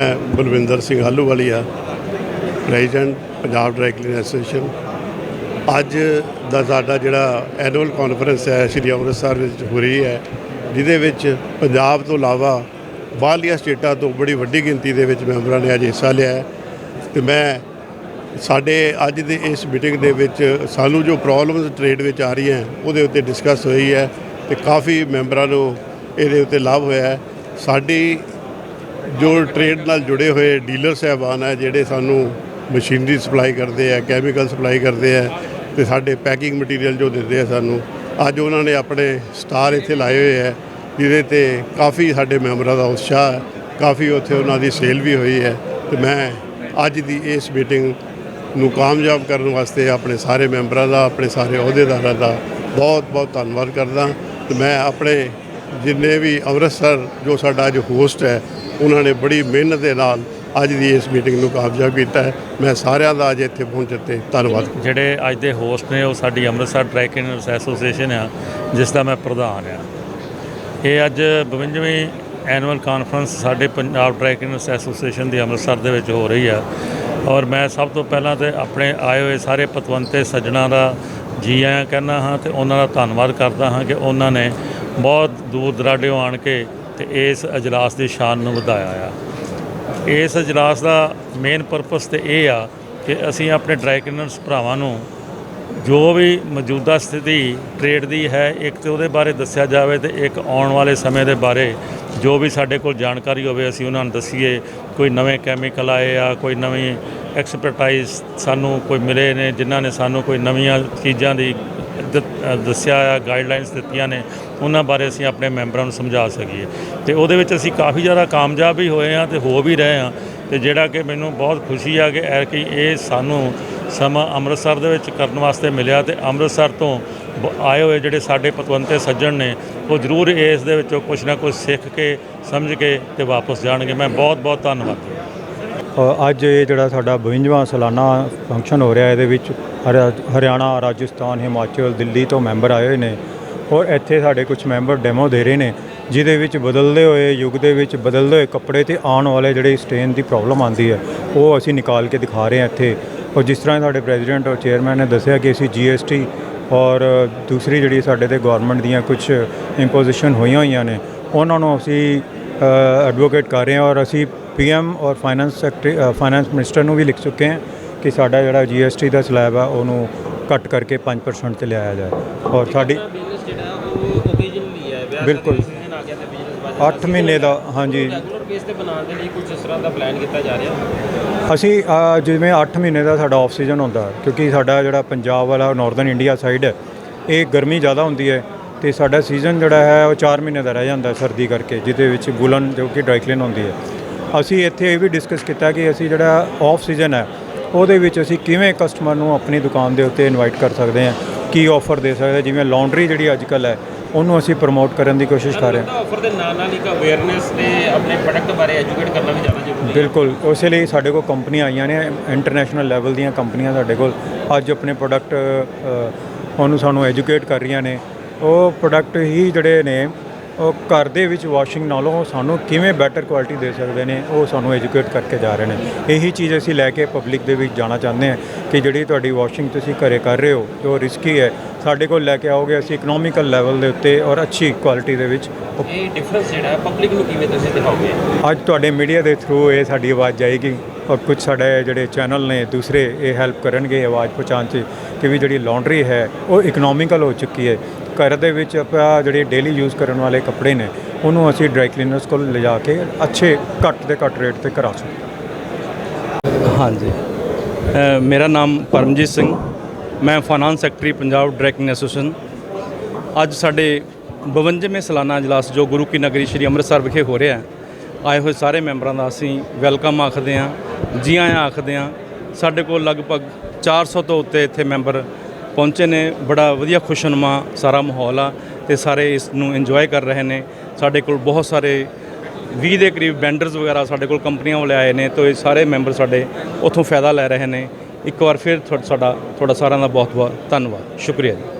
ਮੈਂ Balwinder Singh Ahluwalia president, Punjab dry clean association. ਅੱਜ ਦਾ ਸਾਡਾ ਜਿਹੜਾ ਐਨੂਅਲ ਕਾਨਫਰੰਸ ਹੈ, ਸ਼੍ਰੀ ਅੰਮ੍ਰਿਤਸਰ ਵਿੱਚ ਹੋ ਰਹੀ ਹੈ, ਜਿਹਦੇ ਵਿੱਚ ਪੰਜਾਬ ਤੋਂ ਇਲਾਵਾ ਬਾਹਰਲੀਆਂ ਸਟੇਟਾਂ ਤੋਂ ਬੜੀ ਵੱਡੀ ਗਿਣਤੀ ਦੇ ਵਿੱਚ ਮੈਂਬਰਾਂ ਨੇ ਅੱਜ ਹਿੱਸਾ ਲਿਆ ਹੈ। ਤੇ ਮੈਂ ਸਾਡੇ ਅੱਜ ਦੇ ਇਸ ਮੀਟਿੰਗ ਦੇ ਵਿੱਚ ਸਾਨੂੰ ਜੋ ਪ੍ਰੋਬਲਮਸ ਟ੍ਰੇਡ ਵਿੱਚ ਆ ਰਹੀਆਂ, ਉਹਦੇ ਉੱਤੇ ਡਿਸਕਸ ਹੋਈ ਹੈ ਤੇ ਕਾਫੀ ਮੈਂਬਰਾਂ ਨੂੰ ਇਹਦੇ ਉੱਤੇ ਲਾਭ ਹੋਇਆ ਹੈ। ਸਾਡੀ ਜੋ ਟ੍ਰੇਡ ਨਾਲ ਜੁੜੇ ਹੋਏ ਡੀਲਰ ਸਹਿਬਾਨ ਹੈ ਜਿਹੜੇ ਸਾਨੂੰ ਮਸ਼ੀਨਰੀ ਸਪਲਾਈ ਕਰਦੇ ਆ ਕੈਮੀਕਲ ਸਪਲਾਈ ਕਰਦੇ ਆ ਤੇ ਸਾਡੇ ਪੈਕਿੰਗ ਮਟੀਰੀਅਲ ਜੋ ਦਿੰਦੇ ਆ ਸਾਨੂੰ, ਅੱਜ ਉਹਨਾਂ ਨੇ ਆਪਣੇ ਸਟਾਰ ਇੱਥੇ ਲਾਏ ਹੋਏ ਆ, ਜਿਹਦੇ ਤੇ ਕਾਫੀ ਸਾਡੇ ਮੈਂਬਰਾਂ ਦਾ ਉਤਸ਼ਾਹ ਹੈ ਕਾਫੀ ਉੱਥੇ ਉਹਨਾਂ ਦੀ ਸੇਲ ਵੀ ਹੋਈ ਹੈ ਤੇ ਮੈਂ ਅੱਜ ਦੀ ਇਸ ਮੀਟਿੰਗ ਨੂੰ ਕਾਮਯਾਬ ਕਰਨ ਵਾਸਤੇ ਆਪਣੇ ਸਾਰੇ ਮੈਂਬਰਾਂ ਦਾ, ਆਪਣੇ ਸਾਰੇ ਅਹੁਦੇਦਾਰਾਂ ਦਾ ਬਹੁਤ ਬਹੁਤ ਧੰਨਵਾਦ ਕਰਦਾ। ਤੇ ਮੈਂ ਆਪਣੇ ਜਿੰਨੇ ਵੀ ਅੰਮ੍ਰਿਤਸਰ ਜੋ ਸਾਡਾ ਅੱਜ ਹੋਸਟ ਹੈ, ਉਹਨਾਂ ਨੇ ਬੜੀ ਮਿਹਨਤ ਦੇ ਨਾਲ ਅੱਜ ਦੀ ਇਸ ਮੀਟਿੰਗ ਨੂੰ ਕਾਮਯਾਬ ਕੀਤਾ ਹੈ। ਮੈਂ ਸਾਰਿਆਂ ਦਾ ਅੱਜ ਇੱਥੇ ਪਹੁੰਚਣ ਤੇ ਧੰਨਵਾਦ ਜਿਹੜੇ ਅੱਜ ਦੇ ਹੋਸਟ ਨੇ, ਉਹ ਸਾਡੀ ਅੰਮ੍ਰਿਤਸਰ ਟਰੈਕ ਕਲੀਨਰਸ ਐਸੋਸੀਏਸ਼ਨ ਆ, ਜਿਸ ਦਾ ਮੈਂ ਪ੍ਰਧਾਨ ਆ। ਇਹ ਅੱਜ 52ਵੀਂ ਐਨੂਅਲ ਕਾਨਫਰੰਸ ਸਾਡੇ ਪੰਜਾਬ ਟਰੈਕ ਕਲੀਨਰਸ ਐਸੋਸੀਏਸ਼ਨ ਦੀ ਅੰਮ੍ਰਿਤਸਰ ਦੇ ਵਿੱਚ ਹੋ ਰਹੀ ਆ। ਔਰ ਮੈਂ ਸਭ ਤੋਂ ਪਹਿਲਾਂ ਤੇ ਆਪਣੇ ਆਏ ਹੋਏ ਸਾਰੇ ਪਤਵੰਤੇ, ਸੱਜਣਾ ਦਾ ਜੀ ਆਇਆਂ ਕਹਿੰਦਾ ਹਾਂ ਤੇ ਉਹਨਾਂ ਦਾ ਧੰਨਵਾਦ ਕਰਦਾ ਹਾਂ ਕਿ ਉਹਨਾਂ ਨੇ ਬਹੁਤ ਦੂਰ ਦਰਾਡਿਓਂ ਆਣ ਕੇ ਤੇ ਇਸ ਅਜਲਾਸ ਦੀ ਸ਼ਾਨ ਨੂੰ ਵਧਾਇਆ ਆ। ਇਸ ਇਜਲਾਸ ਦਾ ਮੇਨ ਪਰਪਸ ਤੇ ਇਹ ਆ ਕਿ ਅਸੀਂ ਆਪਣੇ ਡਰਾਈ ਕਲੀਨਰਸ ਭਰਾਵਾਂ ਨੂੰ ਜੋ ਵੀ ਮੌਜੂਦਾ ਸਥਿਤੀ ਟ੍ਰੇਡ ਦੀ ਹੈ, ਇੱਕ ਤੇ ਉਹਦੇ ਬਾਰੇ ਦੱਸਿਆ ਜਾਵੇ ਤੇ ਇੱਕ ਆਉਣ ਵਾਲੇ ਸਮੇਂ ਦੇ ਬਾਰੇ ਜੋ ਵੀ ਸਾਡੇ ਕੋਲ ਜਾਣਕਾਰੀ ਹੋਵੇ, ਅਸੀਂ ਉਹਨਾਂ ਨੂੰ ਦਸੀਏ, ਕੋਈ ਨਵੇਂ ਕੈਮੀਕਲ ਆਏ ਆ, ਕੋਈ ਨਵੀਂ ਐਕਸਪਰਟਾਈਜ਼ ਸਾਨੂੰ ਕੋਈ ਮਿਲੇ ਨੇ, ਜਿਨ੍ਹਾਂ ਨੇ ਸਾਨੂੰ ਕੋਈ ਨਵੀਆਂ ਚੀਜ਼ਾਂ ਦੀ ਦੱਸਿਆ ਆ ਗਾਈਡਲਾਈਨਸ ਦਿੱਤੀਆਂ ਨੇ, ਉਹਨਾਂ ਬਾਰੇ ਅਸੀਂ ਆਪਣੇ ਮੈਂਬਰਾਂ ਨੂੰ ਸਮਝਾ ਸਕੀਏ। ਤੇ ਉਹਦੇ ਵਿੱਚ ਅਸੀਂ ਕਾਫੀ ਜ਼ਿਆਦਾ ਕਾਮਯਾਬ ਵੀ ਹੋਏ ਆ ਤੇ ਹੋ ਵੀ ਰਹੇ ਆ ਤੇ ਜਿਹੜਾ ਕਿ ਮੈਨੂੰ ਬਹੁਤ ਖੁਸ਼ੀ ਆ ਕਿ ਐ ਕਿ ਇਹ ਸਾਨੂੰ ਸਮਾਂ ਅੰਮ੍ਰਿਤਸਰ ਦੇ ਵਿੱਚ ਕਰਨ ਵਾਸਤੇ ਮਿਲਿਆ ਤੇ ਅੰਮ੍ਰਿਤਸਰ ਤੋਂ ਬ- ਆਏ ਹੋਏ ਜਿਹੜੇ ਸਾਡੇ ਪਤਵੰਤੇ ਸੱਜਣ ਨੇ, ਉਹ ਜ਼ਰੂਰ ਇਸ ਦੇ ਵਿੱਚੋਂ ਕੁਝ ਨਾ ਕੁਝ ਸਿੱਖ ਕੇ, ਸਮਝ ਕੇ ਤੇ ਵਾਪਸ ਜਾਣਗੇ। ਮੈਂ ਬਹੁਤ ਬਹੁਤ ਧੰਨਵਾਦ ਅੱਜ ਇਹ ਜਿਹੜਾ ਸਾਡਾ 52ਵਾਂ ਸਾਲਾਨਾ ਫੰਕਸ਼ਨ ਹੋ ਰਿਹਾ, ਇਹਦੇ ਵਿੱਚ ਹਰਿਆਣਾ, ਰਾਜਸਥਾਨ, ਹਿਮਾਚਲ, ਦਿੱਲੀ ਤੋਂ ਮੈਂਬਰ ਆਏ ਹੋਏ ਨੇ ਔਰ ਇੱਥੇ ਸਾਡੇ ਕੁਝ ਮੈਂਬਰ ਡੈਮੋ ਦੇ ਰਹੇ ਨੇ, ਜਿਹਦੇ ਵਿੱਚ ਬਦਲਦੇ ਹੋਏ, ਯੁੱਗ ਦੇ ਵਿੱਚ ਬਦਲਦੇ ਹੋਏ ਕੱਪੜੇ ਤੇ ਆਉਣ ਵਾਲੇ ਜਿਹੜੇ ਸਟੇਨ ਦੀ ਪ੍ਰੋਬਲਮ ਆਉਂਦੀ ਹੈ, ਉਹ ਅਸੀਂ ਨਿਕਾਲ ਕੇ ਦਿਖਾ ਰਹੇ ਹਾਂ ਇੱਥੇ। ਔਰ ਜਿਸ ਤਰ੍ਹਾਂ ਸਾਡੇ ਪ੍ਰੈਜ਼ੀਡੈਂਟ ਔਰ ਚੇਅਰਮੈਨ ਨੇ ਦੱਸਿਆ ਕਿ ਅਸੀਂ ਜੀਐਸਟੀ ਔਰ ਦੂਸਰੀ ਜਿਹੜੀ ਸਾਡੇ ਤੇ ਗਵਰਨਮੈਂਟ ਦੀਆਂ ਕੁਝ ਇੰਪੋਜੀਸ਼ਨ ਹੋਈਆਂ ਹੋਈਆਂ ਨੇ, ਉਹਨਾਂ ਨੂੰ ਅਸੀਂ ਐਡਵੋਕੇਟ ਕਰ ਰਹੇ ਹਾਂ ਔਰ ਅਸੀਂ ਪੀਐਮ ਔਰ ਫਾਈਨੈਂਸ ਸੈਕਟਰੀ ਫਾਈਨੈਂਸ ਮਿਨਿਸਟਰ ਨੂੰ ਵੀ ਲਿਖ ਚੁੱਕੇ ਹਾਂ। ਕਿ ਸਾਡਾ ਜਿਹੜਾ ਜੀਐਸਟੀ ਦਾ ਸਲੈਬ ਆ ਉਹਨੂੰ ਕੱਟ ਕਰਕੇ 5% ਤੇ ਲਿਆਇਆ ਜਾਏ। ਔਰ ਸਾਡੀ ਬਿਜ਼ਨਸ ਜਿਹੜਾ ਉਹ ਓਕੇਜਨਲੀ ਹੈ ਵਿਆਹ ਬਿਲਕੁਲ। ਸੀਜ਼ਨ ਆ ਗਿਆ ਤੇ ਬਿਜ਼ਨਸ ਵੱਧ 8 ਮਹੀਨੇ ਦਾ ਹਾਂਜੀ। ਰੈਗੂਲਰ ਬੇਸ ਤੇ ਬਣਾਉਣ ਦੇ ਲਈ ਕੁਝ ਇਸ ਤਰ੍ਹਾਂ ਦਾ ਪਲਾਨ ਕੀਤਾ ਜਾ ਰਿਹਾ? ਅਸੀਂ ਜਿਵੇਂ 8 ਮਹੀਨੇ ਦਾ ਸਾਡਾ ਆਫ ਸੀਜ਼ਨ ਹੁੰਦਾ ਕਿਉਂਕਿ ਸਾਡਾ ਜਿਹੜਾ ਪੰਜਾਬ ਵਾਲਾ ਨਾਰਥਰਨ ਇੰਡੀਆ ਸਾਈਡ ਹੈ ਇਹ ਗਰਮੀ ਜ਼ਿਆਦਾ ਹੁੰਦੀ ਹੈ ਤੇ ਸਾਡਾ ਸੀਜ਼ਨ ਜਿਹੜਾ ਹੈ ਉਹ 4 ਮਹੀਨੇ ਦਾ ਰਹਿ ਜਾਂਦਾ ਹੈ ਸਰਦੀ ਕਰਕੇ ਜਿਹਦੇ ਵਿੱਚ ਵੂਲਨ ਜੋ ਕਿ ਡਰਾਈ ਕਲੀਨ ਹੁੰਦੀ ਹੈ। ਅਸੀਂ ਇੱਥੇ ਇਹ ਵੀ ਡਿਸਕਸ ਕੀਤਾ ਕਿ ਅਸੀਂ ਜਿਹੜਾ ਆਫ ਸੀਜ਼ਨ ਹੈ ਉਹਦੇ ਵਿੱਚ ਅਸੀਂ ਕਿਵੇਂ ਕਸਟਮਰ ਨੂੰ ਆਪਣੀ ਦੁਕਾਨ ਦੇ ਉੱਤੇ ਇਨਵਾਈਟ ਕਰ ਸਕਦੇ ਹਾਂ ਕੀ ਆਫਰ ਦੇ ਸਕਦੇ। ਜਿਵੇਂ ਲਾਂਡਰੀ ਜਿਹੜੀ ਅੱਜ ਕੱਲ੍ਹ ਹੈ ਉਹਨੂੰ ਅਸੀਂ ਪ੍ਰਮੋਟ ਕਰਨ ਦੀ ਕੋਸ਼ਿਸ਼ ਕਰ ਰਹੇ ਹਾਂ। ਆਫਰ ਦੇ ਨਾਲ ਨਾਲ ਇੱਕ ਅਵੇਅਰਨੈਸ ਤੇ ਆਪਣੇ ਪ੍ਰੋਡਕਟ ਬਾਰੇ ਐਜੂਕੇਟ ਕਰਨਾ ਵੀ ਜ਼ਿਆਦਾ ਜ਼ਰੂਰੀ ਹੈ। ਬਿਲਕੁਲ ਉਸੇ ਲਈ ਸਾਡੇ ਕੋਲ ਕੰਪਨੀਆਂ ਆਈਆਂ ਨੇ ਇੰਟਰਨੈਸ਼ਨਲ ਲੈਵਲ ਦੀਆਂ ਕੰਪਨੀਆਂ ਸਾਡੇ ਕੋਲ। ਅੱਜ ਆਪਣੇ ਪ੍ਰੋਡਕਟ ਉਹਨੂੰ ਸਾਨੂੰ ਐਜੂਕੇਟ ਕਰ ਰਹੀਆਂ ਨੇ। ਉਹ ਪ੍ਰੋਡਕਟ ਹੀ ਜਿਹੜੇ ਨੇ ਘਰ ਦੇ ਵਿੱਚ ਵਾਸ਼ਿੰਗ ਨਾਲੋਂ ਸਾਨੂੰ ਕਿਵੇਂ ਬੈਟਰ ਕੁਆਲਿਟੀ ਦੇ ਸਕਦੇ ਨੇ ਉਹ ਸਾਨੂੰ ਐਜੂਕੇਟ ਕਰਕੇ ਜਾ ਰਹੇ ਨੇ। ਇਹੀ ਚੀਜ਼ ਅਸੀਂ ਲੈ ਕੇ ਪਬਲਿਕ ਦੇ ਵਿੱਚ ਜਾਣਾ ਚਾਹੁੰਦੇ ਹਾਂ ਕਿ ਜਿਹੜੀ ਤੁਹਾਡੀ ਵਾਸ਼ਿੰਗ ਤੁਸੀਂ ਘਰੇ ਕਰ ਰਹੇ ਹੋ ਜੋ ਰਿਸਕੀ ਹੈ ਸਾਡੇ ਕੋਲ ਲੈ ਕੇ ਆਓਗੇ ਅਸੀਂ ਇਕਨੋਮਿਕਲ ਲੈਵਲ ਦੇ ਉੱਤੇ ਔਰ ਅੱਛੀ ਕੁਆਲਿਟੀ ਦੇ ਵਿੱਚ। ਉਹ ਇਹ ਡਿਫਰੈਂਸ ਜਿਹੜਾ ਹੈ ਪਬਲਿਕ ਨੂੰ ਕਿਵੇਂ ਤੁਸੀਂ ਦਿਖਾਓਗੇ? ਅੱਜ ਤੁਹਾਡੇ ਮੀਡੀਆ ਦੇ ਥਰੂ ਇਹ ਸਾਡੀ ਆਵਾਜ਼ ਜਾਏਗੀ। ਔਰ ਕੁਝ ਸਾਡੇ ਜਿਹੜੇ ਚੈਨਲ ਨੇ ਦੂਸਰੇ ਇਹ ਹੈਲਪ ਕਰਨਗੇ ਆਵਾਜ਼ ਪਹੁੰਚਾਉਣ 'ਚ ਕਿ ਵੀ ਜਿਹੜੀ ਲੌਂਡਰੀ ਹੈ ਉਹ ਇਕਨੋਮਿਕਲ ਹੋ ਚੁੱਕੀ ਹੈ। ਘਰ ਦੇ ਵਿੱਚ ਆਪਾਂ ਜਿਹੜੇ ਡੇਲੀ ਯੂਜ਼ ਕਰਨ ਵਾਲੇ ਕੱਪੜੇ ਨੇ, ਉਹਨੂੰ ਅਸੀਂ ਡਰਾਈ ਕਲੀਨਰਸ ਕੋਲ ਲਿਜਾ ਕੇ ਅੱਛੇ ਘੱਟ ਦੇ ਘੱਟ ਰੇਟ ਤੇ ਕਰਾ ਸਕਦੇ ਹਾਂਜੀ। ਮੇਰਾ ਨਾਮ ਪਰਮਜੀਤ ਸਿੰਘ, ਮੈਂ finance secretary Punjab directing association ਅੱਜ ਸਾਡੇ 52ਵੇਂ ਸਾਲਾਨਾ ਇਜਲਾਸ ਜੋ ਗੁਰੂ ਕੀ ਨਗਰੀ ਸ੍ਰੀ ਅੰਮ੍ਰਿਤਸਰ ਵਿਖੇ ਹੋ ਰਿਹਾ ਹੈ। ਆਏ ਹੋਏ ਸਾਰੇ ਮੈਂਬਰਾਂ ਦਾ ਅਸੀਂ ਵੈਲਕਮ ਆਖਦੇ ਹਾਂ। ਜੀ ਆਇਆਂ ਆਖਦੇ ਹਾਂ ਸਾਡੇ ਕੋਲ ਲਗਭਗ 400 ਤੋਂ ਉੱਤੇ ਇੱਥੇ ਮੈਂਬਰ ਪਹੁੰਚੇ ਨੇ। ਬੜਾ ਵਧੀਆ ਖੁਸ਼ਨੁਮਾ ਸਾਰਾ ਮਾਹੌਲ ਆ ਤੇ ਸਾਰੇ ਇਸ ਨੂੰ ਇੰਜੋਏ ਕਰ ਰਹੇ ਨੇ। ਸਾਡੇ ਕੋਲ ਬਹੁਤ ਸਾਰੇ 20 ਦੇ ਕਰੀਬ ਵੈਂਡਰਸ ਵਗੈਰਾ ਸਾਡੇ ਕੋਲ ਕੰਪਨੀਆਂ ਵਾਲੇ ਆਏ ਨੇ ਤੇ ਇਹ ਸਾਰੇ ਮੈਂਬਰ ਸਾਡੇ ਉੱਥੋਂ ਫਾਇਦਾ ਲੈ ਰਹੇ ਨੇ। ਇੱਕ ਵਾਰ ਫਿਰ ਤੁਹਾਡਾ ਸਾਡਾ, ਤੁਹਾਡਾ ਸਾਰਿਆਂ ਦਾ ਬਹੁਤ ਬਹੁਤ ਧੰਨਵਾਦ। ਸ਼ੁਕਰੀਆ ਜੀ।